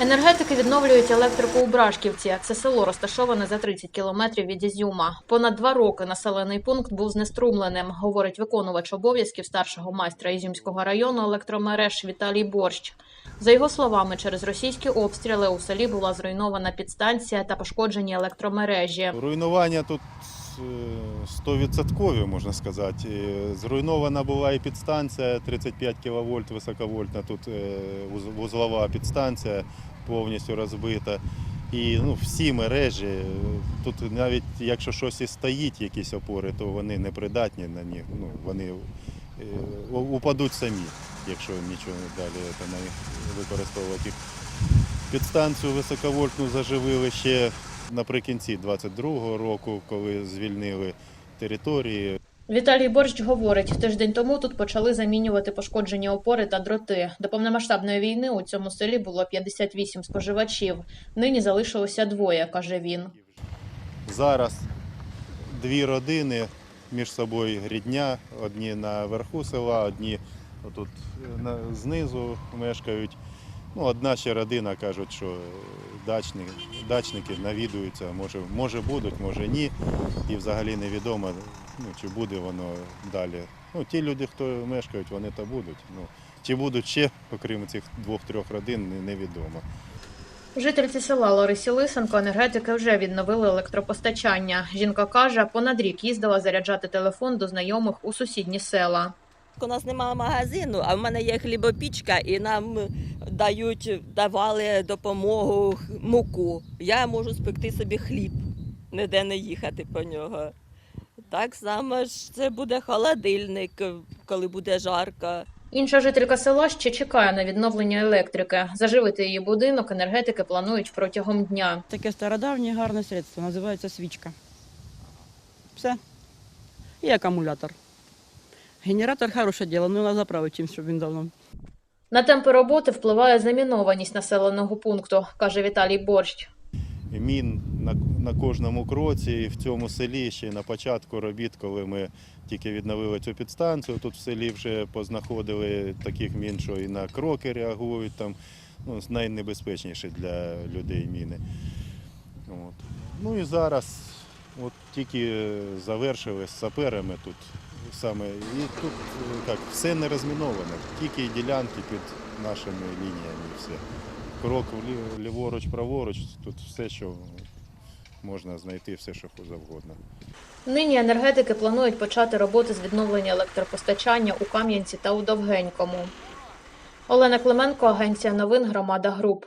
Енергетики відновлюють електрику у Брашківці. Це село розташоване за 30 кілометрів від Ізюма. Понад два роки населений пункт був знеструмленим, говорить виконувач обов'язків старшого майстра Ізюмського району електромереж Віталій Борщ. За його словами, через російські обстріли у селі була зруйнована підстанція та пошкоджені електромережі. Руйнування тут 100% можна сказати. Зруйнована була і підстанція 35 кВт високовольтна, тут е, вузлова підстанція повністю розбита. І ну, всі мережі, тут навіть якщо щось і стоїть, якісь опори, то вони непридатні на них. Ну, вони е, упадуть самі, якщо нічого далі це використовувати. Підстанцію високовольтну заживили ще наприкінці 22-го року, коли звільнили території. Віталій Борщ говорить, тиждень тому тут почали замінювати пошкоджені опори та дроти. До повномасштабної війни у цьому селі було 58 споживачів. Нині залишилося двоє, каже він. Зараз дві родини між собою рідня, одні на верху села, одні тут знизу мешкають. Ну, одна ще родина кажуть, що дачники, дачники навідуються, може, може будуть, може ні. І взагалі невідомо, ну, чи буде воно далі. Ну, ті люди, хто мешкають, вони то будуть. Ну, чи будуть ще, окрім цих двох-трьох родин, невідомо. Жительці села Ларисі Лисенко енергетики вже відновили електропостачання. Жінка каже, понад рік їздила заряджати телефон до знайомих у сусідні села. У нас немає магазину, а в мене є хлібопічка, і нам дають, давали допомогу муку. Я можу спекти собі хліб, ніде не їхати по нього. Так само ж це буде холодильник, коли буде жарко. Інша жителька села ще чекає на відновлення електрики. Заживити її будинок енергетики планують протягом дня. Таке стародавнє гарне средство, називається свічка. Все. І акумулятор. Генератор хороше діло, ну на заправити чимось, щоб він давно. На темпи роботи впливає замінованість населеного пункту, каже Віталій Борщ. мін на, на кожному кроці. І в цьому селі ще на початку робіт, коли ми тільки відновили цю підстанцію, тут в селі вже познаходили таких мін, що і на кроки реагують там. Ну, найнебезпечніші для людей міни. От. Ну і зараз от тільки завершили з саперами тут саме. І тут е, як, все не розміновано, тільки ділянки під нашими лініями все крок ліворуч, праворуч, тут все, що можна знайти, все, що завгодно. Нині енергетики планують почати роботи з відновлення електропостачання у Кам'янці та у Довгенькому. Олена Клименко, агенція новин Громада Груп.